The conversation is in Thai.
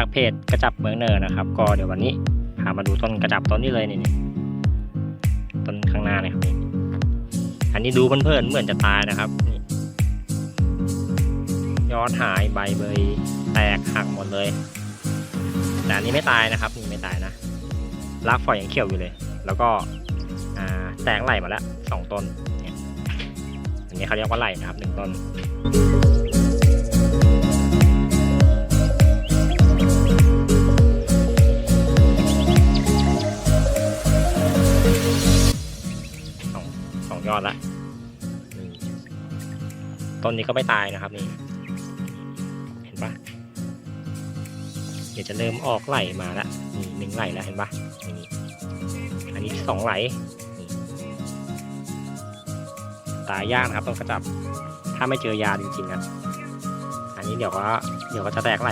จากเพจกระจับเมืองเนินนะครับ ก็เดี๋ยววันนี้พามาดูต้นกระจับต้นนี้เลยนี่นี่ต้นข้างหน้าเนี่ยครับอันนี้ดูเพลินๆเหมือนจะตายนะครับนี่ยอดหายใบเบยแตกหักหมดเลย แต่อันนี้ไม่ตายนะครับนี่ไม่ตายนะรากฝอยยังเขียวอยู่เลย แล้วก็แตกไหลมาแล้วสองต้นนี่ยอันนี้เขาเรียกว่าไหลนะครับหนึ่งต้น สองยอดละต้นนี้ก็ไม่ตายนะครับนี่ เห็นปะเดี๋ยวจะเริ่มออกไหลมาละนี่หนึ่งไหลแล้วเห็นปะนี่อันนี้สองไหลตายยากนะครับต้องกระจับ ถ้าไม่เจอยาจริงๆนะอันนี้เดี๋ยวก็เดี๋ยวก็จะแตกไหล